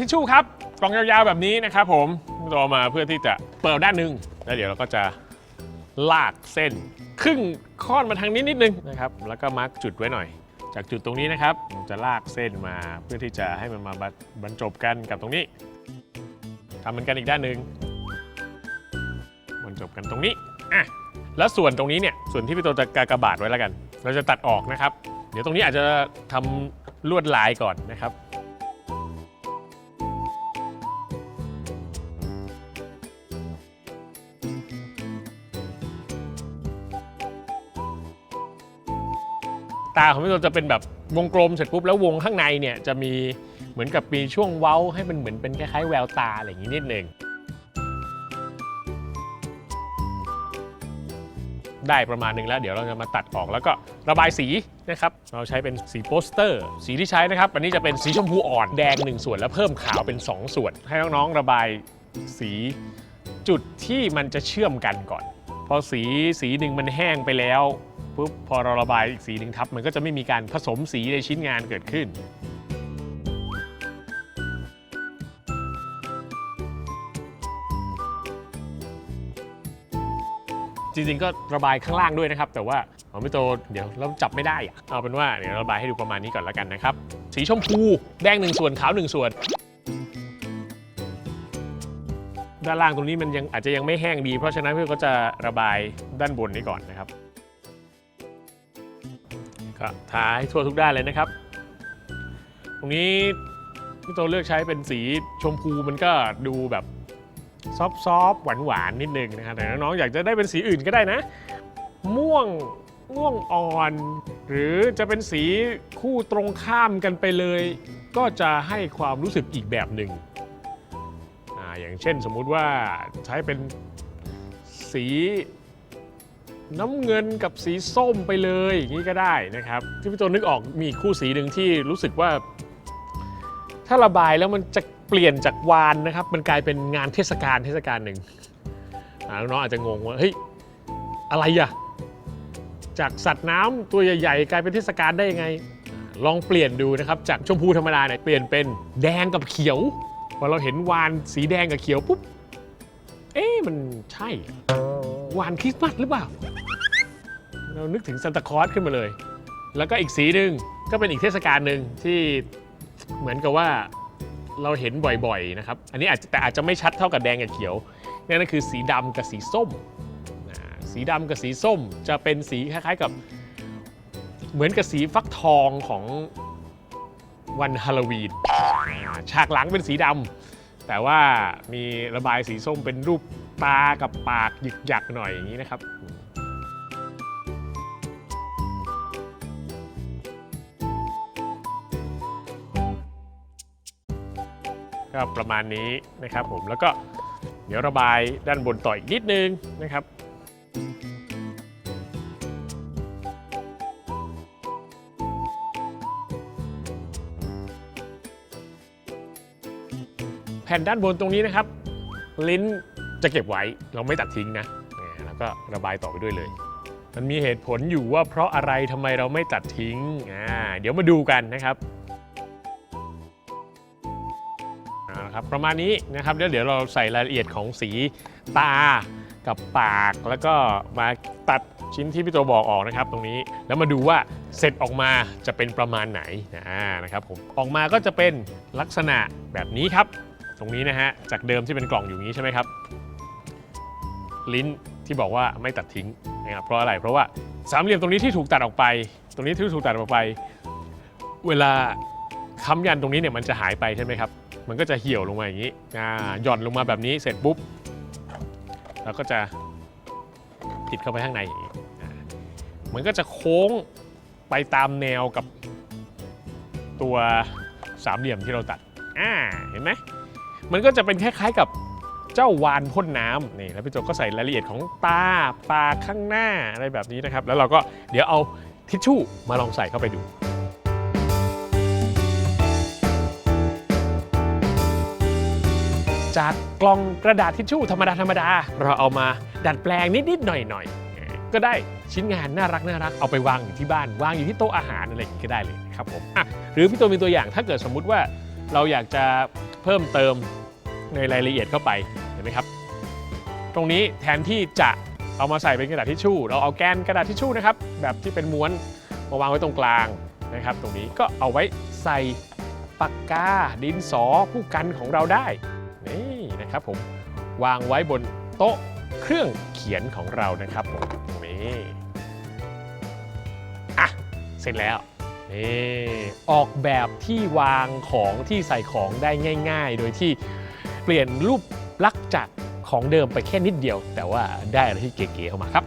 ทิชชู่ครับกล่องยาวๆแบบนี้นะครับผมเรามาเพื่อที่จะเปิดด้านหนึ่งแล้วเดี๋ยวเราก็จะลากเส้น ครึ่งค่อนมาทางนี้นิดนึงนะครับ แล้วก็มาร์กจุดไว้หน่อย จากจุดตรงนี้นะครับจะลากเส้นมาเพื่อที่จะให้มันมาบรรจบกันกับตรงนี้ทำเหมือนกันอีกด้านหนึ่งบรรจบกันตรงนี้อะแล้วส่วนตรงนี้เนี่ยส่วนที่พี่โตจะกากบาทไว้แล้วกัน เราจะตัดออกนะครับ เดี๋ยวตรงนี้อาจจะทำลวดลายก่อนนะครับ ตาของพี่โตจะเป็นแบบวงกลมเสร็จปุ๊บแล้ววงข้างในเนี่ยจะมีเหมือนกับมีช่วงเว้าให้มันเหมือนเป็นคล้ายๆแววตาอะไรอย่างนี้นิดหนึ่งได้ประมาณหนึ่งแล้วเดี๋ยวเราจะมาตัดออกแล้วก็ระบายสีนะครับ เราใช้เป็นสีโปสเตอร์ สีที่ใช้นะครับ อันนี้จะเป็นสีชมพูอ่อนแดง 1 ส่วนแล้วเพิ่มขาวเป็น 2 ส่วน ให้น้องๆระบายสีจุดที่มันจะเชื่อมกันก่อน พอสีสีหนึ่งมันแห้งไปแล้ว ปุ๊บพอเราระบายอีกสีหนึ่งทับ มันก็จะไม่มีการผสมสีในชิ้นงานเกิดขึ้น จริงๆก็ระบายข้างล่างด้วยนะครับ แต่ว่าของพี่โตเดี๋ยวเราจับไม่ได้อะเอาเป็นว่าเดี๋ยวระบายให้ดูประมาณนี้ก่อนแล้วกันนะครับ สีชมพูแดงหนึ่งส่วนขาวหนึ่งส่วนด้านล่างตรงนี้มันยังอาจจะยังไม่แห้งดี เพราะฉะนั้นเพี่อก็จะระบายด้านบนนี้ก่อนนะครับ ก็ทาให้ทั่วทุกด้านเลยนะครับ ตรงนี้พี่โตเลือกใช้เป็นสีชมพูมันก็ดูแบบซอฟต์ๆหวานๆนิดนึงนะครับแต่น้องๆอยากจะได้เป็นสีอื่นก็ได้นะ ม่วงม่วงอ่อน หรือจะเป็นสีคู่ตรงข้ามกันไปเลย ก็จะให้ความรู้สึกอีกแบบหนึ่งออย่างเช่นสมมุติว่าใช้เป็นสี น้ำเงินกับสีส้มไปเลยอย่างนี้ก็ได้นะครับที่พี่โจนึกออกมีคู่สีหนึ่งที่รู้สึกว่า ถ้าระบายแล้วมันจะเปลี่ยนจากวานนะครับ มันกลายเป็นงานเทศกาลเทศกาลหนึ่งน้องๆอาจจะงงว่าเฮ้ยอะไรอะจากสัตว์น้ำตัวใหญ่ๆกลายเป็นเทศกาลได้ยังไง ลองเปลี่ยนดูนะครับจากชมพูธรรมดาเนี่ยเปลี่ยนเป็นแดงกับเขียวพอเราเห็นวานสีแดงกับเขียวปุ๊บเอ๊ะมันใช่วานคริสต์มาสหรือเปล่า เรานึกถึงซันตาคลอสขึ้นมาเลย แล้วก็อีกสีหนึ่งก็เป็นอีกเทศกาลหนึ่งที่เหมือนกับว่าเราเห็นบ่อยๆนะครับ อันนี้อาจจะแต่อาจจะไม่ชัดเท่ากับแดงกับเขียวนั่นก็คือสีดำกับสีส้มสีดำกับสีส้มจะเป็นสีคล้ายๆกับเหมือนกับสีฟักทองของวันฮาโลวีนฉากหลังเป็นสีดำแต่ว่ามีระบายสีส้มเป็นรูปตากับปากหยึกหยักหน่อยอย่างนี้นะครับ ก็ประมาณนี้นะครับผมแล้วก็เดี๋ยวระบายด้านบนต่ออีกนิดนึงนะครับแผ่นด้านบนตรงนี้นะครับ ลิ้นจะเก็บไว้เราไม่ตัดทิ้งนะแล้วก็ระบายต่อไปด้วยเลย มันมีเหตุผลอยู่ว่าเพราะอะไรทำไมเราไม่ตัดทิ้งอ่าเดี๋ยวมาดูกันนะครับ ประมาณนี้นะครับแล้วเดี๋ยวเราใส่รายละเอียดของสีตากับปากแล้วก็มาตัดชิ้นที่พี่ตัวบอกออกนะครับ ตรงนี้แล้วมาดูว่าเสร็จออกมาจะเป็นประมาณไหนนะครับผมออกมาก็จะเป็นลักษณะแบบนี้ครับ ตรงนี้นะฮะจากเดิมที่เป็นกล่องอยู่นี้ใช่ไหมครับ ลิ้นที่บอกว่าไม่ตัดทิ้งนะครับเพราะอะไรเพราะว่าสามเหลี่ยมตรงนี้ที่ถูกตัดออกไป ตรงนี้ที่ถูกตัดออกไป เวลา ค้ำยันตรงนี้เนี่ยมันจะหายไปใช่ไหมครับ มันก็จะเหี่ยวลงมาอย่างนี้อ่าหย่อนลงมาแบบนี้เสร็จปุ๊บเราก็จะติดเข้าไปข้างในอย่างนี้อ่ามันก็จะโค้งไปตามแนวกับตัวสามเหลี่ยมที่เราตัดอ่าเห็นไหมมันก็จะเป็นคล้ายๆกับเจ้าวานพ่นน้ำนี่แล้วพี่โจก็ใส่รายละเอียดของตาปากข้างหน้าอะไรแบบนี้นะครับ แล้วเราก็เดี๋ยวเอาทิชชู่มาลองใส่เข้าไปดู จากกล่องกระดาษทิชชู่ธรรมดาธรรมดา เราเอามาดัดแปลงนิดๆหน่อยๆ ก็ได้ชิ้นงานน่ารักน่ารักเอาไปวางอยู่ที่บ้าน วางอยู่ที่โต๊ะอาหารอะไรอย่างนี้ก็ได้เลยนะครับผมอะหรือพี่ตัวมีตัวอย่างถ้าเกิดสมมุติว่าเราอยากจะเพิ่มเติมในรายละเอียดเข้าไปเห็นไหมครับ ตรงนี้แทนที่จะเอามาใส่เป็นกระดาษทิชชู่ เราเอาแกนกระดาษทิชชู่นะครับแบบที่เป็นม้วนมาวางไว้ตรงกลางนะครับ ตรงนี้ก็เอาไว้ใส่ปากกาดินสอผู้กันของเราได้ ครับผมวางไว้บนโต๊ะเครื่องเขียนของเรานะครับผมนี่อะเสร็จแล้วนี่ออกแบบที่วางของที่ใส่ของได้ง่าย ๆ โดยที่เปลี่ยนรูปลักษณ์จากของเดิมไปแค่นิดเดียว แต่ว่าได้อะไรที่เก๋ๆเข้ามาครับ